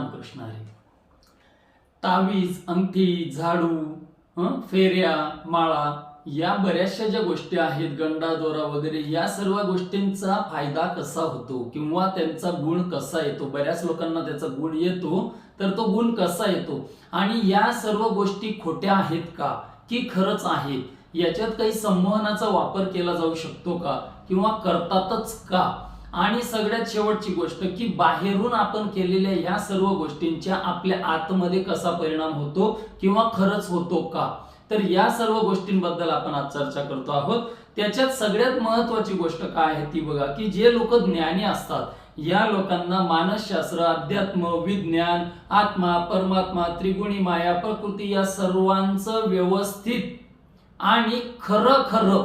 रामकृष्ण हरी तावीज अंगठी झाडू फेऱ्या माळा या बऱ्याचशा ज्या गोष्टी आहेत गंडाजोरा वगैरे या सर्व गोष्टींचा फायदा कसा होतो किंवा त्यांचा गुण कसा येतो? बऱ्याच लोकांना त्याचा गुण येतो तर तो गुण कसा येतो? आणि या सर्व गोष्टी खोट्या आहेत का? की खरंच आहेत? याच्यात काही संमोहनाचा वापर केला जाऊ शकतो का? किंवा करतातच का? आणि सगळ्यात शेवटची गोष्ट की बाहेरून आपण केलेल्या या सर्व गोष्टींच्या आपल्या आतमध्ये कसा परिणाम होतो किंवा खरंच होतो का? तर या सर्व गोष्टींबद्दल आपण आज चर्चा करतो आहोत. त्याच्यात सगळ्यात महत्वाची गोष्ट काय आहे ती बघा की जे लोक ज्ञानी असतात या लोकांना मानसशास्त्र अध्यात्म विज्ञान आत्मा परमात्मा त्रिगुणी माया प्रकृती या सर्वांचं व्यवस्थित आणि खरं खरं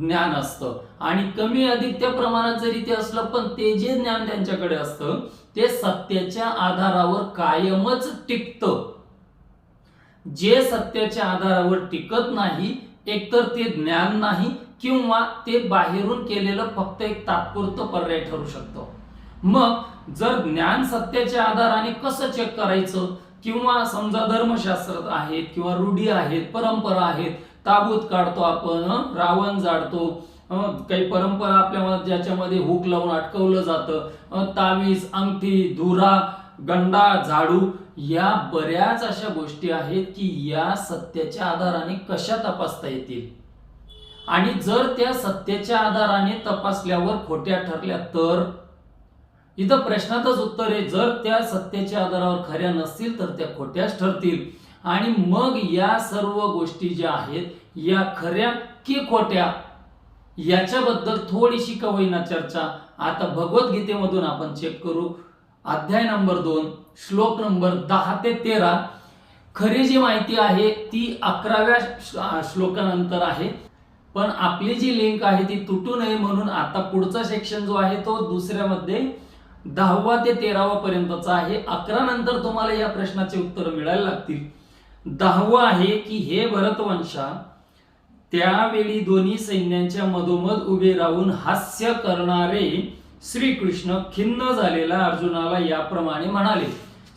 ज्ञान असतं. आणि कमी अधिक त्या प्रमाणात जरी ते असलं पण ते जे ज्ञान त्यांच्याकडे असतं ते सत्याच्या आधारावर कायमच टिकतं. जे सत्याच्या आधारावर टिकत नाही एकतर ते ज्ञान नाही किंवा ते बाहेरून केलेलं फक्त एक तात्पुरतं पर्याय ठरू शकतं. मग जर ज्ञान सत्याच्या आधाराने कसं चेक करायचं? किंवा समजा धर्मशास्त्र आहेत किंवा रूढी आहेत परंपरा आहेत ताबूत काढतो आपण रावण जाडतो काही परंपरा आपल्या ज्याच्यामध्ये हुक लावून अटकवलं जातं तावीज अंगठी धुरा गंडा झाडू या बऱ्याच अशा गोष्टी आहेत की या सत्याच्या आधाराने कशा तपासता येतील? आणि जर त्या सत्याच्या आधाराने तपासल्यावर खोट्या ठरल्या तर? इथं प्रश्नातच उत्तर आहे जर त्या सत्याच्या आधारावर खऱ्या नसतील तर त्या खोट्याच ठरतील. आणि मग या सर्व गोष्टी ज्या आहेत या खऱ्या की खोट्या याच्याबद्दल थोडीशी कवयीना चर्चा आता भगवद्गीतेमधून आपण चेक करू. अध्याय नंबर दोन श्लोक नंबर दहा ते तेरा. खरी जी माहिती आहे ती अकराव्या श्लोकानंतर आहे. पण आपली जी लिंक आहे ती तुटू नये म्हणून आता पुढचा सेक्शन जो आहे तो दुसऱ्यामध्ये दहावा ते तेरावा पर्यंतचा आहे. अकरा नंतर तुम्हाला या प्रश्नाचे उत्तर मिळायला लागतील. दहावं आहे की हे भरतवंशा त्यावेळी दोन्ही सैन्यांच्या मधोमध उभे राहून हास्य करणारे श्रीकृष्ण खिन्न झालेला अर्जुनाला याप्रमाणे म्हणाले.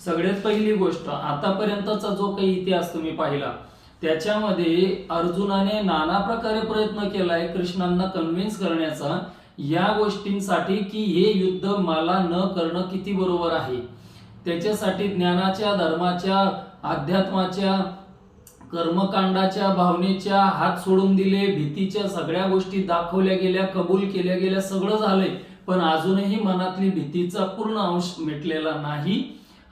सगळ्यात पहिली गोष्ट आतापर्यंतचा जो काही इतिहास तुम्ही पाहिला त्याच्यामध्ये अर्जुनाने नाना प्रकारे प्रयत्न केलाय कृष्णांना कन्व्हिन्स करण्याचा या गोष्टींसाठी की हे युद्ध मला न करणं किती बरोबर आहे. त्याच्यासाठी ज्ञानाच्या धर्माच्या अध्यात्माच्या कर्मकांडाच्या भावनेच्या हात सोडून दिले भीतीच्या सगळ्या गोष्टी दाखवल्या गेल्या कबूल केल्या गेल्या सगळं झालंय. पण अजूनही मनातली भीतीचा पूर्ण अंश मिटलेला नाही.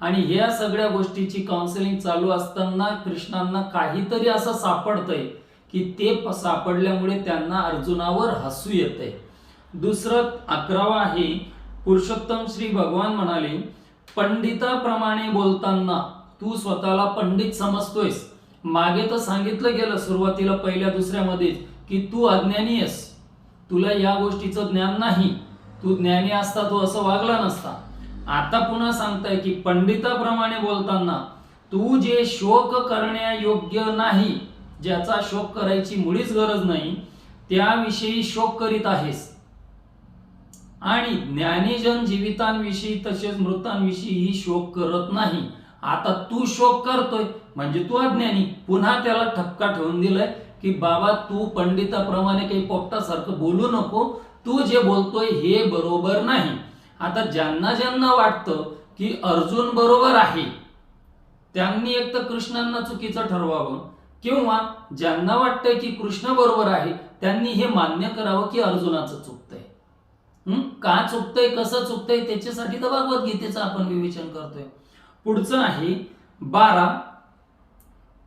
आणि या सगळ्या गोष्टीची काउन्सिलिंग चालू असताना कृष्णांना काहीतरी असं सापडतंय की ते सापडल्यामुळे त्यांना अर्जुनावर हसू येतंय. दुसरं अकरावा आहे पुरुषोत्तम श्री भगवान म्हणाले पंडिताप्रमाणे बोलताना तू स्वतःला पंडित समजतोयस. मागे तर सांगितलं गेलं सुरुवातीला पहिल्या दुसऱ्यामध्ये की तू अज्ञानी आहेस. तुला या गोष्टीचं ज्ञान नाही. तू ज्ञानी असता तू असं वागला नसता. आता पुन्हा सांगताय की पंडिताप्रमाणे बोलताना तू जे शोक करण्यायोग्य नाही ज्याचा शोक करायची मुळीच गरज नाही त्याविषयी शोक करीत आहेस. आणि ज्ञानीजन जीवितांविषयी तसेच मृतांविषयी शोक करत नाही. आता तू शोक करतोय. म्हणजे तू अज्ञानी. पुन्हा त्याला ठपका ठेवून दिलाय की बाबा तू पंडिताप्रमाणे काही पोपटासारखं बोलू नको. तू जे बोलतोय हे बरोबर नाही. आता ज्यांना ज्यांना वाटतं की अर्जुन बरोबर आहे त्यांनी एक तर कृष्णांना चुकीचं ठरवावं. किंवा ज्यांना वाटतंय की कृष्ण बरोबर आहे त्यांनी हे मान्य करावं की अर्जुनाचं चुकतंय. का चुकतंय कसं चुकतंय त्याच्यासाठी तर भगवद्गीतेचं आपण विवेचन करतोय. पुढचं आहे बारा.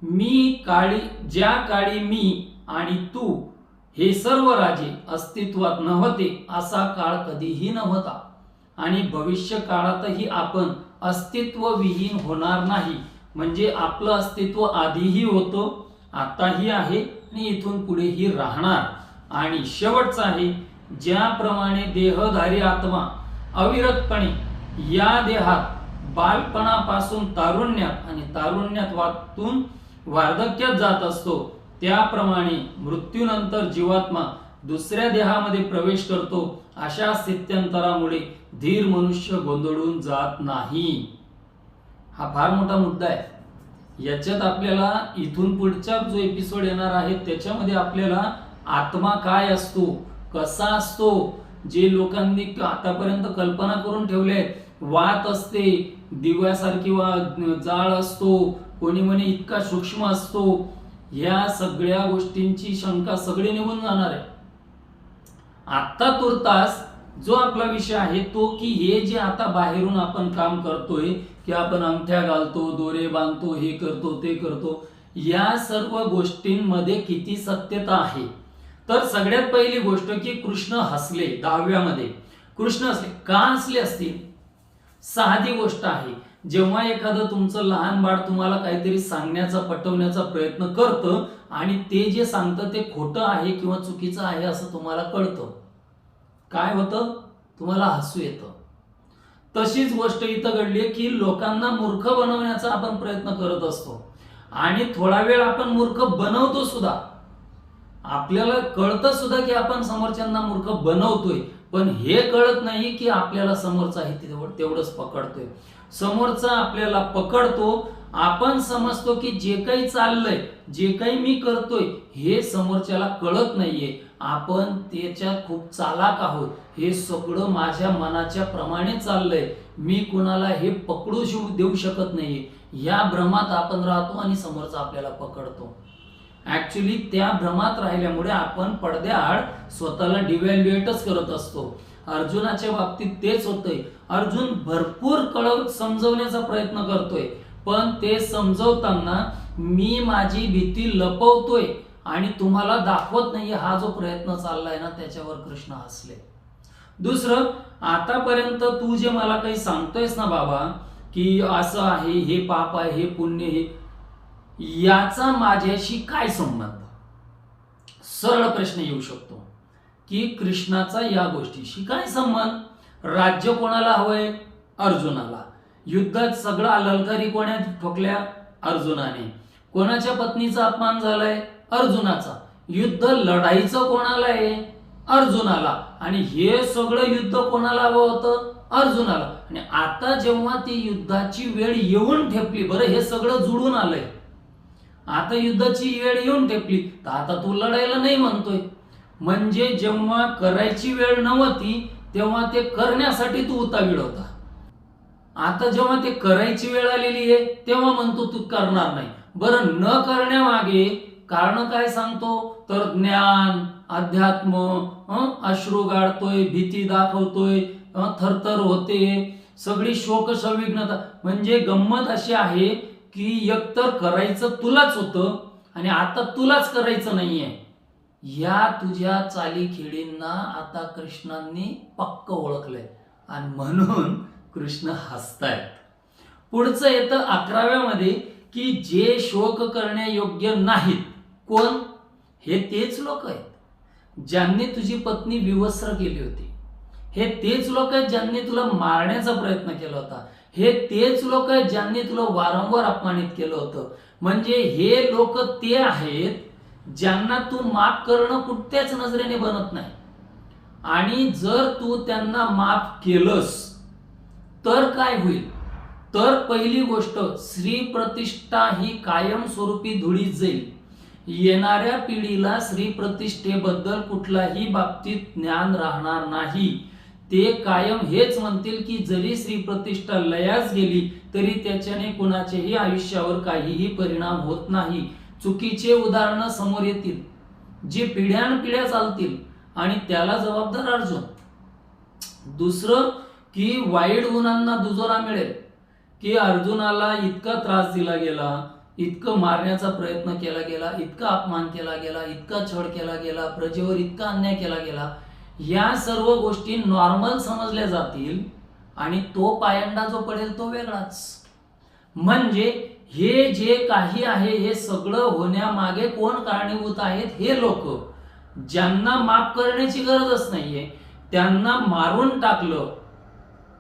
मी काळी ज्या काळी मी आणि तू हे सर्व राजे अस्तित्वात नव्हते असा काळ कधीही नव्हता. आणि भविष्य काळातही आपण अस्तित्वविहीन होणार नाही. म्हणजे आपलं अस्तित्व आधीही होतं आताही आहे आणि इथून पुढेही राहणार. आणि शेवटचं आहे ज्याप्रमाणे देहधारी आत्मा अविरतपणे या देहात बालपणापासून तारुण्यात आणि तारुण्यात वातून वार्धक्यात जात असतो. त्याप्रमाणे मृत्यूनंतर जीवात्मा दुसऱ्या देहामध्ये प्रवेश करतो. अशा स्थित्यंतरामुळे धीर मनुष्य गोंधळून जात नाही. हा फार मोठा मुद्दा आहे. याच्यात आपल्याला इथून पुढचा जो एपिसोड येणार आहे त्याच्यामध्ये आपल्याला आत्मा काय असतो कसा असतो जे लोकांनी आतापर्यंत कल्पना करून ठेवले वात असते दिव्यासारखी वा जाळ असतो कोणी म्हणे इतका सूक्ष्म असतो ह्या सगळ्या गोष्टींची शंका सगळी निघून जाणार आहे. आत्ता तुर्तास जो आपला विषय आहे तो की हे जे आता बाहेरून आपण काम करतोय की आपण अंगठ्या घालतो दोरे बांधतो हे करतो ते करतो या सर्व गोष्टींमध्ये किती सत्यता आहे? तर सगळ्यात पहिली गोष्ट की कृष्ण हसले दहाव्यामध्ये. कृष्ण हसले. का हसले असतील? साधी गोष्ट आहे. जेव्हा एखादं तुमचं लहान बाळ तुम्हाला काहीतरी सांगण्याचा पटवण्याचा प्रयत्न करतं आणि ते जे सांगतं ते खोटं आहे किंवा चुकीचं आहे असं तुम्हाला कळतं. काय होतं? तुम्हाला हसू येतं. तशीच गोष्ट इथं घडली की लोकांना मूर्ख बनवण्याचा आपण प्रयत्न करत असतो. आणि थोडा वेळ आपण मूर्ख बनवतो सुद्धा. आपल्याला कळतं सुद्धा की आपण समोरच्यांना मूर्ख बनवतोय. पण हे कळत नाही की आपल्याला समोरचा आहे तेवढ- तेवढंच पकडतोय. समोरचा आपल्याला पकडतो आपण समजतो की जे काही चाललंय जे काही मी करतोय हे समोरच्याला कळत नाहीये. आपण त्याच्यात खूप चालाक आहोत. हे सगळं माझ्या मनाच्या प्रमाणे चाललंय. मी कुणाला हे पकडू शिव- देऊ शकत नाहीये. या भ्रमात आपण राहतो आणि समोरचा आपल्याला पकडतो. ऍक्च्युली त्या भ्रमात राहिल्यामुळे आपण पडद्याआड स्वतःला डिव्हॅल्युएटच करत असतो. अर्जुनाच्या बाबतीत तेच होतंय. अर्जुन भरपूर कळ समजवण्याचा प्रयत्न करतोय. पण ते समजवताना मी माझी भीती लपवतोय आणि तुम्हाला दाखवत नाहीये हा जो प्रयत्न चाललाय ना त्याच्यावर कृष्ण हसले. दुसरं आतापर्यंत तू जे मला काही सांगतोयस ना बाबा की असं आहे हे पाप आहे हे पुण्य हे याचा माझ्याशी काय संबंध? सरळ प्रश्न येऊ शकतो की कृष्णाचा या गोष्टीशी काय संबंध? राज्य कोणाला हवंय? अर्जुनाला. युद्धात सगळा ललकारी कोण्या ठोकल्या अर्जुनाने. कोणाच्या पत्नीचा अपमान झालाय? अर्जुनाचा. युद्ध लढाईचं कोणाला आहे? अर्जुनाला. आणि हे सगळं युद्ध कोणाला हवं होतं? अर्जुनाला. आणि आता जेव्हा ती युद्धाची वेळ येऊन ठेपली बरं हे सगळं जुळून आलंय. आता युद्धाची वेळ येऊन ठेपली तर आता तू लढायला नाही म्हणतोय. म्हणजे जेव्हा करायची वेळ नव्हती तेव्हा ते करण्यासाठी तू उतावीळ होता. आता जेव्हा ते करायची वेळ आलेली आहे तेव्हा म्हणतो तू करणार नाही. बरं न करण्यामागे कारण काय सांगतो? तर ज्ञान अध्यात्म अश्रू गाळतोय भीती दाखवतोय थरथर होते. सगळी शोक संविघ्नता म्हणजे गंमत अशी आहे की एकतर करायचं तुलाच होतं आणि आता तुलाच करायचं नाहीये. या तुझ्या चाली खेळींना आता कृष्णांनी पक्क ओळखलंय. आणि म्हणून कृष्ण हसतायत. पुढचं येतं अकराव्यामध्ये की जे शोक करण्यायोग्य नाहीत कोण? हे तेच लोक आहेत. ज्यांनी तुझी पत्नी विवस्त्र केली होती. हे तेच लोक आहेत ज्यांनी तुला मारण्याचा प्रयत्न केला होता. हे तेच लोक आहेत ज्यांनी तुला वारंवार अपमानित केलं होतं. म्हणजे हे लोक ते आहेत ज्यांना तू माफ करणं कुठल्याच नजरेने बनत नाही. आणि जर तू त्यांना माफ केलंस तर काय होईल? तर पहिली गोष्ट श्री प्रतिष्ठा ही कायमस्वरूपी धुळीत जाईल. येणाऱ्या पिढीला श्री प्रतिष्ठेबद्दल कुठलाही बाबतीत ज्ञान राहणार नाही. ते कायम हेच म्हणतील की जरी श्री प्रतिष्ठा लयास गेली तरी त्याच्याने कुणाच्याही आयुष्यावर काहीही परिणाम होत नाही. चुकीचे उदाहरणं समोर येतील जे पिढ्यानपिढ्या चालतील आणि त्याला जबाबदार अर्जुन. दुसरं की वाईट गुणांना दुजोरा मिळेल की अर्जुनाला इतका त्रास दिला गेला इतकं मारण्याचा प्रयत्न केला गेला इतका अपमान केला गेला इतका छळ केला गेला प्रजेवर इतका अन्याय केला गेला या सर्व गोष्टी नॉर्मल समजल्या जातील आणि तो पायंडा जो पडेल तो वेगळाच. म्हणजे हे जे काही आहे हे सगळं होण्यामागे कोण कारणीभूत आहेत हे लोक ज्यांना माफ करण्याची गरजच नाहीये त्यांना मारून टाकलं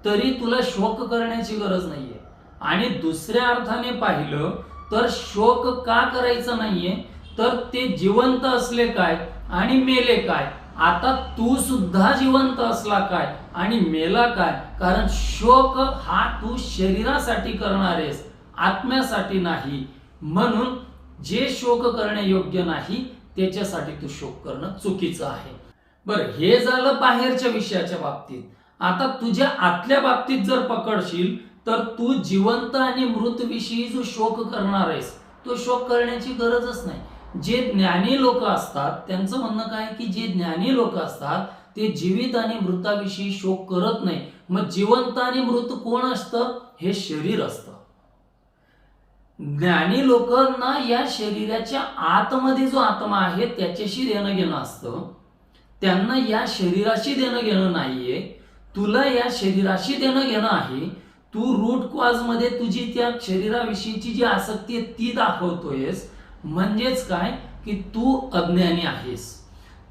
तरी तुला शोक करण्याची गरज नाहीये. आणि दुसऱ्या अर्थाने पाहिलं तर शोक का करायचं नाहीये? तर ते जिवंत असले काय आणि मेले काय? आता तू सुद्धा जिवंत असला काय आणि मेला काय? कारण शोक हा तू शरीरासाठी करणार आहेस आत्म्यासाठी नाही. म्हणून जे शोक करणे योग्य नाही त्याच्यासाठी तू शोक करणं चुकीचं आहे. बरं हे झालं बाहेरच्या विषयाच्या बाबतीत. आता तुझ्या आतल्या बाबतीत जर पकडशील तर तू जिवंत आणि मृत विषयी जो शोक करणार आहेस तो शोक करण्याची गरजच नाही. जे ज्ञानी लोक असतात त्यांचं म्हणणं काय की जे ज्ञानी लोक असतात ते जीवित आणि मृताविषयी शोक करत नाही. मग जिवंत आणि मृत कोण असतं? हे शरीर असतं. ज्ञानी लोकांना या शरीराच्या आतमध्ये जो आत्मा आहे त्याच्याशी देणं घेणं असतं. त्यांना या शरीराशी देणं घेणं नाहीये. तुला या शरीराशी देणं घेणं आहे. तू रूट कॉजमध्ये तुझी त्या शरीराविषयीची जी आसक्ती आहे ती दाखवतोयस. म्हणजेच काय? की तू अज्ञानी आहेस.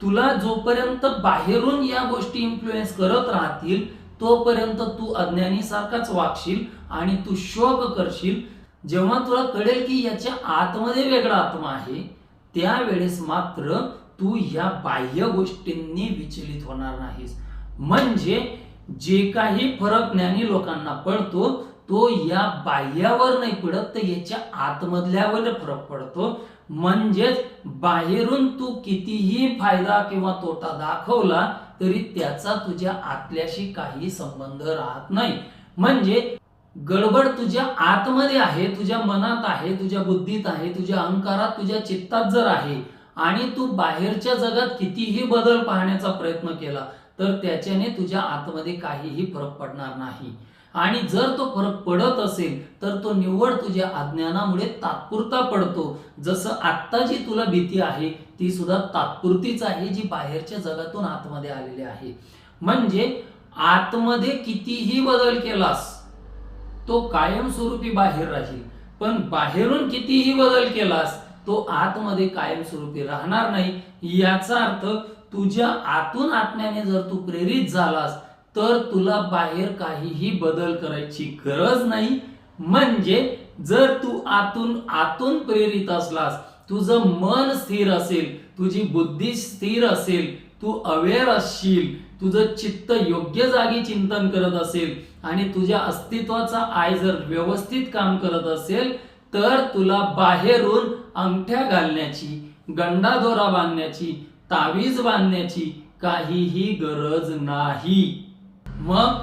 तुला जोपर्यंत बाहेरून या गोष्टी इन्फ्लुएन्स करत राहतील तोपर्यंत तू अज्ञानी सारखाच वागशील आणि तू शोक करशील. जेव्हा तुला कळेल की याच्या आतमध्ये वेगळा आत्मा आहे त्यावेळेस मात्र तू या बाह्य गोष्टींनी विचलित होणार नाहीस. म्हणजे जे काही फरक ज्ञानी लोकांना पडतो तो या बाह्यावर नाही पडत तर याच्या आतमधल्यावर फरक पडतो. म्हणजेच बाहेरून तू कितीही फायदा किंवा तोटा दाखवला तरी त्याचा तुझ्या आतल्याशी काही संबंध राहत नाही. म्हणजे गडबड तुझ्या आतमध्ये आहे तुझ्या मनात आहे तुझ्या बुद्धीत आहे तुझ्या अहंकारात तुझ्या चित्तात जर आहे आणि तू बाहेरच्या जगात कितीही बदल पाहण्याचा प्रयत्न केला तर त्याच्याने तुझ्या आतमध्ये काहीही फरक पडणार नाही. आणि जर तो फरक पडत असेल तर तो निव्वळ तुझ्या अज्ञानामुळे तात्पुरता पडतो. जसं आत्ता जी तुला भीती आहे ती सुद्धा तात्पुरतीच आहे जी बाहेरच्या जगातून आतमध्ये आलेली आहे. म्हणजे आतमध्ये कितीही बदल केलास तो कायमस्वरूपी बाहेर राहील. पण बाहेरून कितीही बदल केलास तो आतमध्ये कायमस्वरूपी राहणार नाही. याचा अर्थ तुझ्या आतून आत्म्याने जर तू प्रेरित झालास तर तुला बाहेर काहीही बदल करायची गरज नाही. म्हणजे जर तू आतून आतून प्रेरित असलास तुझं मन स्थिर असेल तुझी बुद्धी स्थिर असेल तू अवेअर असशील तुझं चित्त योग्य जागी चिंतन करत असेल आणि तुझ्या अस्तित्वाचा आय जर व्यवस्थित काम करत असेल तर तुला बाहेरून अंगठ्या घालण्याची गंडादोरा बांधण्याची तावीज बांधण्याची काहीही गरज नाही. मग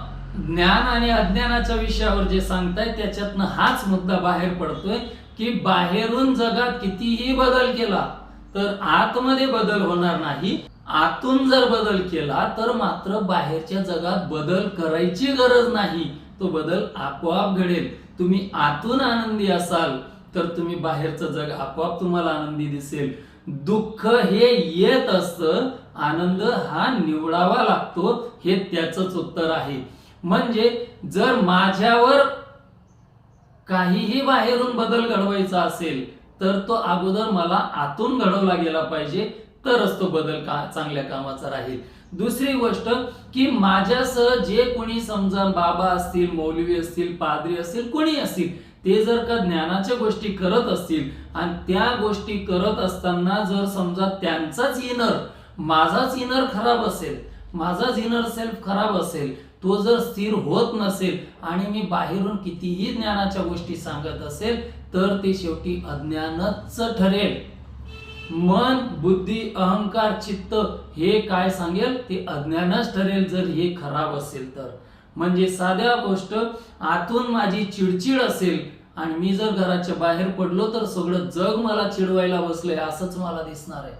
ज्ञान आणि अज्ञानाच्या विषयावर जे सांगताय त्याच्यातनं हाच मुद्दा बाहेर पडतोय की बाहेरून जगात कितीही बदल केला तर आतमध्ये बदल होणार नाही. आतून जर बदल केला तर मात्र बाहेरच्या जगात बदल करायची गरज नाही. तो बदल आपोआप घडेल. तुम्ही आतून आनंदी असाल तर तुम्ही बाहेरचं जग आपोआप तुम्हाला आनंदी दिसेल. दुःख हे येत असतं आनंद हा निवडावा लागतो. हे त्याचंच उत्तर आहे. म्हणजे जर माझ्यावर काहीही बाहेरून बदल घडवायचा असेल तर तो अगोदर मला आतून घडवला गेला पाहिजे तरच तो बदल का चांगल्या कामाचा राहील. दुसरी गोष्ट की माझ्यासह जे कोणी समजा बाबा असतील मौलवी असतील पादरी असतील कोणी असतील ते जर का ज्ञानाच्या गोष्टी करत असतील आणि त्या गोष्टी करत असताना जर समजा त्यांचाच इनर माझाच इनर खराब असेल माझाच इनर सेल्फ खराब असेल तो जर स्थिर होत नसेल आणि मी बाहेरून कितीही ज्ञानाच्या गोष्टी सांगत असेल तर ते शेवटी अज्ञानच ठरेल. मन बुद्धी अहंकार चित्त हे काय सांगेल? ते अज्ञानच ठरेल जर हे खराब असेल तर. म्हणजे साध्या गोष्ट आतून माझी चिडचिड असेल आणि मी जर घराच्या बाहेर पडलो तर सगळं जग मला चिडवायला बसलंय असंच मला दिसणार आहे.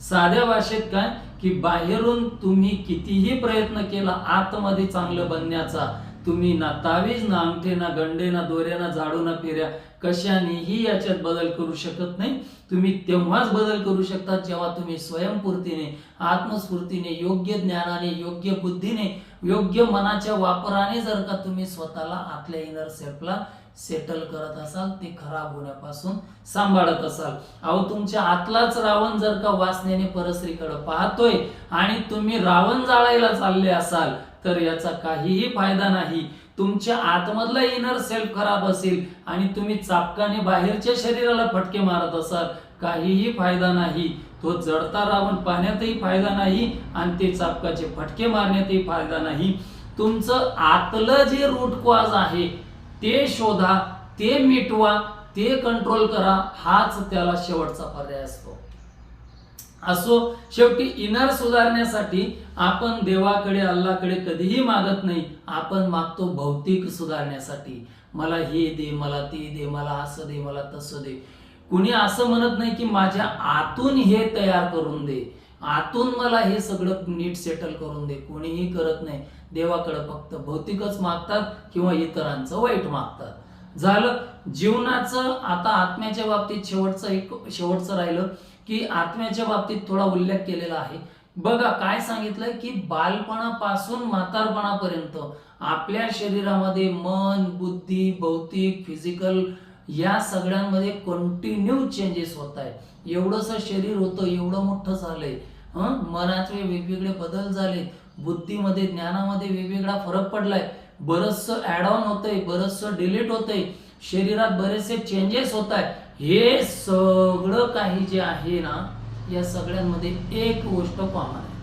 साध्या भाषेत काय? की बाहेरून तुम्ही कितीही प्रयत्न केला आतमध्ये चांगलं बनण्याचा तुम्ही ना तावीज ना अंगठे ना गंडे ना दोऱ्या ना झाडू ना फेऱ्या कशानेही याच्यात बदल करू शकत नाही. तुम्ही तेव्हाच बदल करू शकता जेव्हा तुम्ही स्वयंपूर्तीने आत्मस्फूर्तीने योग्य ज्ञानाने योग्य बुद्धीने योग्य मनाच्या वापराने जर का तुम्ही स्वतःला आतल्या इनर सेल्फला सेटल करत असाल ते खराब होण्यापासून सांभाळत असाल. अहो तुमच्या आतलाच रावण जर का वासनेने परस्त्रीकडे पाहतोय आणि तुम्ही रावण जाळायला चालले असाल तर याचा काहीही फायदा नाही. तुमच्या आतमधला इनर सेल्फ खराब असेल आणि तुम्ही चापकाने बाहेरच्या शरीराला फटके मारत असाल काहीही फायदा नाही. तो जडता रावण पाहण्यातही फायदा नाही आणि ते चापकाचे फटके मारण्यातही फायदा नाही. तुमचं आतलं जे रूट कॉज आहे ते शोधा ते मिटवा ते कंट्रोल करा हाच त्याला शेवटचा पर्याय असतो. असो शेवटी इनर सुधारण्यासाठी आपण देवाकडे अल्लाकडे कधीही मागत नाही आपण मागतो भौतिक सुधारण्यासाठी. मला हे दे मला ते दे मला असं दे मला तसं दे. कुणी असं म्हणत नाही की माझ्या आतून हे तयार करून दे. आतून मला हे सगळं नीट सेटल करून दे. कोणीही करत नाही. देवाकडे फक्त भौतिकच मागतात किंवा इतरांचं वाईट मागतात. झालं जीवनाचं आता आत्म्याच्या बाबतीत शेवटचं एक शेवटचं राहिलं की आत्म्याच्या बाबतीत थोडा उल्लेख केलेला आहे. बघा काय सांगितलंय की बालपणापासून म्हातारपणापर्यंत आपल्या शरीरामध्ये मन बुद्धी भौतिक फिजिकल या सगळ्यांमध्ये कंटिन्यू चेंजेस होत आहे एवढंसं शरीर होतं एवढं मोठं झालंय. हं? मनाचे वेगवेगळे बदल झाले. बुद्धीमध्ये ज्ञानामध्ये वेगवेगळा फरक पडलाय. बरचसं ऍड ऑन होतंय बरचसं डिलीट होतंय. शरीरात बरेचसे चेंजेस होत आहे हे सगळं काही जे आहे ना या सगळ्यांमध्ये एक गोष्ट कॉमन आहे.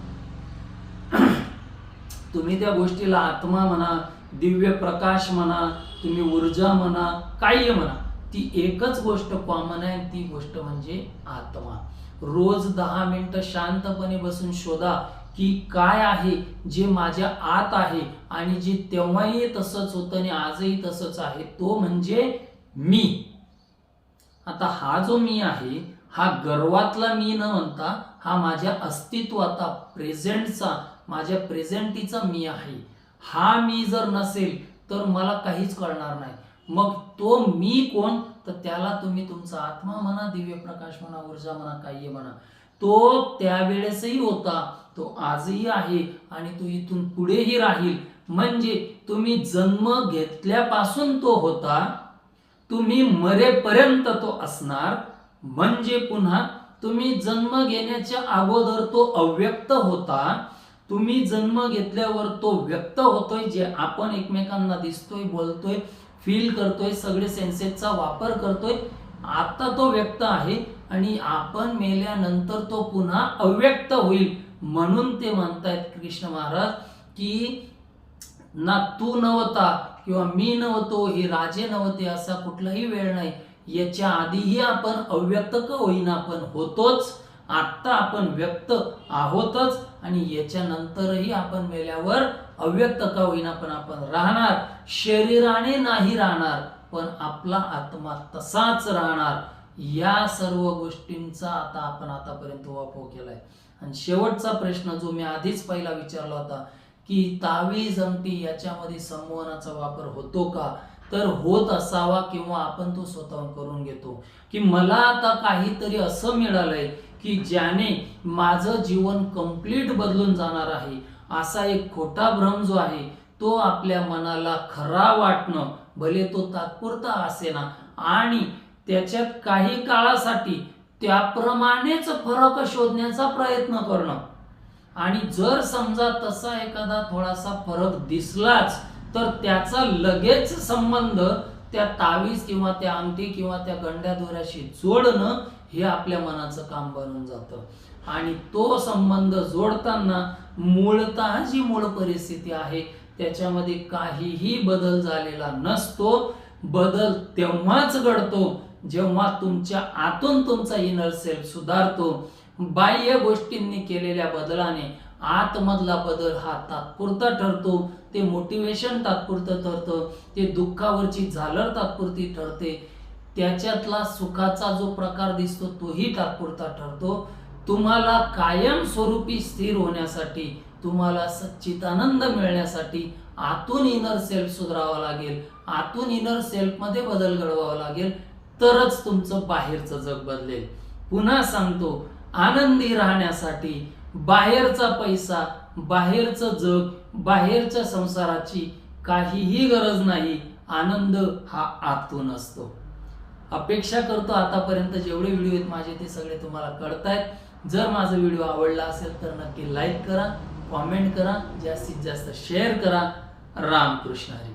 तुम्ही त्या गोष्टीला आत्मा म्हणा दिव्य प्रकाश म्हणा तुम्ही ऊर्जा म्हणा काही म्हणा. ती एकच गोष्ट कॉमन आहे ती गोष्ट म्हणजे आत्मा. रोज दहा मिनिटं शांतपणे बसून शोधा की काय आहे जे माझ्या आत आहे आणि जे तेव्हाही तसंच होतं आणि आजही तसंच आहे तो म्हणजे मी. आता हा जो मी आहे हा गर्वातला मी न म्हणता हा माझ्या अस्तित्वाचा प्रेझेंटचा माझ्या प्रेझेंटीचा मी आहे. हा मी जर नसेल तर मला काहीच कळणार नाही. मग तो मी कोण? तर त्याला तुम्ही तुमचा आत्मा म्हणा दिव्य प्रकाश म्हणा ऊर्जा म्हणा काही म्हणा. तो त्यावेळेसही होता तो आजही आहे आणि तो इथून पुढेही राहील. म्हणजे तुम्ही जन्म घेतल्यापासून तो होता तुम्ही मरेपर्यंत तो असणार. म्हणजे पुन्हा तुम्ही जन्म घेण्याच्या अगोदर तो अव्यक्त होता तुम्ही जन्म घेतल्यावर तो व्यक्त होतोय जे आपण एकमेकांना दिसतोय बोलतोय फील करतोय सगळे सेन्सेसचा वापर करतोय. आता तो व्यक्त आहे आणि आपण मेल्यानंतर तो पुन्हा अव्यक्त होईल. म्हणून ते म्हणतायत कृष्ण महाराज की ना तू नव्हता किंवा मी नव्हतो हे राजे नव्हते असा कुठलाही वेळ नाही. याच्या आधीही आपण अव्यक्त का होईना? आपण होतोच. आत्ता आपण व्यक्त आहोतच आणि याच्यानंतरही आपण मेल्यावर अव्यक्तता होईना पण आपण राहणार शरीराने नाही राहणार पण आपला आत्मा तसाच राहणार. या सर्व गोष्टींचा आता आपण आतापर्यंत वापर केलाय. आणि शेवटचा प्रश्न जो मी आधीच पहिला विचारला होता की तावीज अंगठी याच्यामध्ये संवहनाचा वापर होतो का? तर होत असावा किंवा आपण तो स्वतःहून करून घेतो. की मला आता काहीतरी असं मिळालंय की ज्याने माझं जीवन कंप्लीट बदलून जाणार आहे. असा एक खोटा भ्रम जो आहे तो आपल्या मनाला खरा वाटणं भले तो तात्पुरता असेना. आणि त्याच्यात काही काळासाठी त्याप्रमाणेच फरक शोधण्याचा प्रयत्न करणं. आणि जर समजा तसा एखादा थोडासा फरक दिसलाच तर त्याचा लगेच संबंध त्या तावीज किंवा त्या अंगठी किंवा त्या गंड्या दोऱ्याशी जोडणं हे आपल्या मनाचं काम बनून जातं. आणि तो संबंध जोडताना मूळतः जी मूळ परिस्थिती आहे त्याच्यामध्ये काहीही बदल झालेला नसतो. बदल तेव्हाच घडतो जेव्हा तुमच्या आतून तुमचा इनर सेल्फ सुधारतो. बाह्य गोष्टींनी केलेल्या बदलाने आतमधला बदल हा तात्पुरता ठरतो. ते मोटिवेशन तात्पुरतं ठरतं ते दुःखावरची झालर तात्पुरती ठरते. त्याच्यातला सुखाचा जो प्रकार दिसतो तोही तात्पुरता ठरतो. तुम्हाला कायम स्वरूपी स्थिर होण्यासाठी तुम्हाला सच्चितानंद मिळण्यासाठी आतून इनर सेल्फ सुधारावा लागेल आतून इनर सेल्फमध्ये बदल घडवावा लागेल तरच तुमचं बाहेरचं जग बदलेल. पुन्हा सांगतो आनंदी राहण्यासाठी बाहेरचा पैसा बाहेरचं जग बाहेरच्या संसाराची काहीही गरज नाही आनंद हा आतून असतो. अपेक्षा करतो आतापर्यंत जेवढे व्हिडिओ आहेत माझे ते सगळे तुम्हाला कळतायत. जर माझा व्हिडिओ आवडला असेल तर नक्की लाईक करा कॉमेंट करा जास्तीत जास्त शेअर करा. रामकृष्ण हरी.